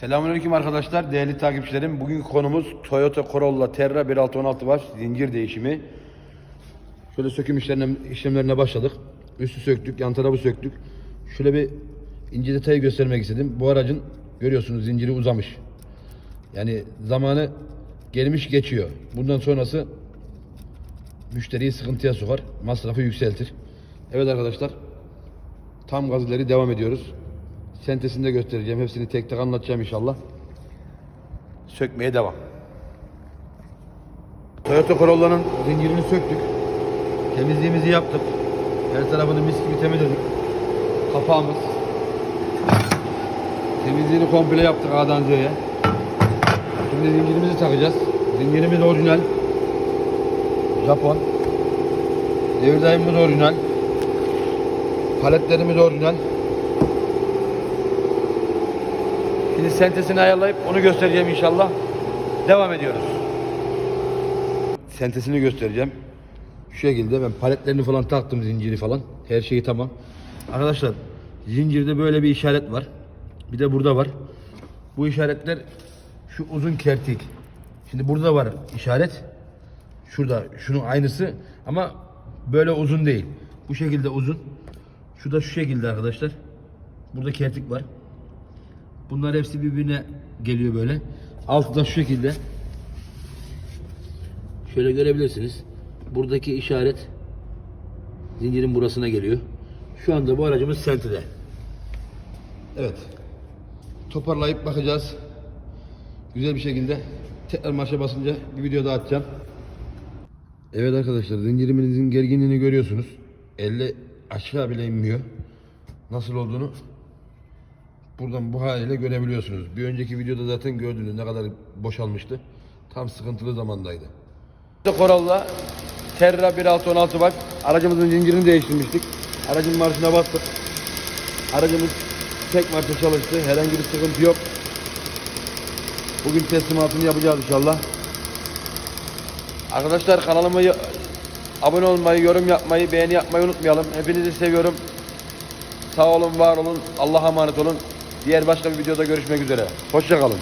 Selamünaleyküm arkadaşlar, değerli takipçilerim. Bugünkü konumuz Toyota Corolla Terra 1.616 var, zincir değişimi. Şöyle söküm işlerine, işlemlerine başladık. Üstü söktük, yan tarafı söktük. Şöyle bir ince detayı göstermek istedim. Bu aracın görüyorsunuz zinciri uzamış. Yani zamanı gelmiş geçiyor. Bundan sonrası müşteriyi sıkıntıya sokar, masrafı yükseltir. Evet arkadaşlar, tam gaz ileri devam ediyoruz. Sentesini de göstereceğim. Hepsini tek tek anlatacağım inşallah. Sökmeye devam. Toyota Corolla'nın zincirini söktük. Temizliğimizi yaptık. Her tarafını mis gibi temizledik. Kapağımız. Temizliğini komple yaptık A'dan Z'ye. Şimdi zincirimizi takacağız. Zincirimiz orijinal. Japon. Devir daimimiz orijinal. Paletlerimiz orijinal. Şimdi sentesini ayarlayıp onu göstereceğim inşallah. Devam ediyoruz. Sentesini göstereceğim. Şu şekilde ben paletlerini falan taktım zinciri falan. Her şeyi tamam. Arkadaşlar zincirde böyle bir işaret var. Bir de burada var. Bu işaretler şu uzun kertik. Şimdi burada var işaret. Şurada şunun aynısı ama böyle uzun değil. Bu şekilde uzun. Şu da şu şekilde arkadaşlar. Burada kertik var. Bunlar hepsi birbirine geliyor böyle. Altı da şu şekilde. Şöyle görebilirsiniz. Buradaki işaret zincirin burasına geliyor. Şu anda bu aracımız sentide. Evet. Toparlayıp bakacağız. Güzel bir şekilde tekrar marşa basınca bir video daha atacağım. Evet arkadaşlar zincirimizin gerginliğini görüyorsunuz. Elle aşağı bile inmiyor. Nasıl olduğunu buradan bu haliyle görebiliyorsunuz. Bir önceki videoda zaten gördünüz ne kadar boşalmıştı. Tam sıkıntılı zamandaydı. Corolla Terra 1.616 var. Aracımızın zincirini değiştirmiştik. Aracın marşına bastık. Aracımız tek marşa çalıştı. Herhangi bir sıkıntı yok. Bugün teslimatını yapacağız inşallah. Arkadaşlar kanalıma abone olmayı, yorum yapmayı, beğeni yapmayı unutmayalım. Hepinizi seviyorum. Sağ olun, var olun. Allah'a emanet olun. Diğer başka bir videoda görüşmek üzere. Hoşçakalın.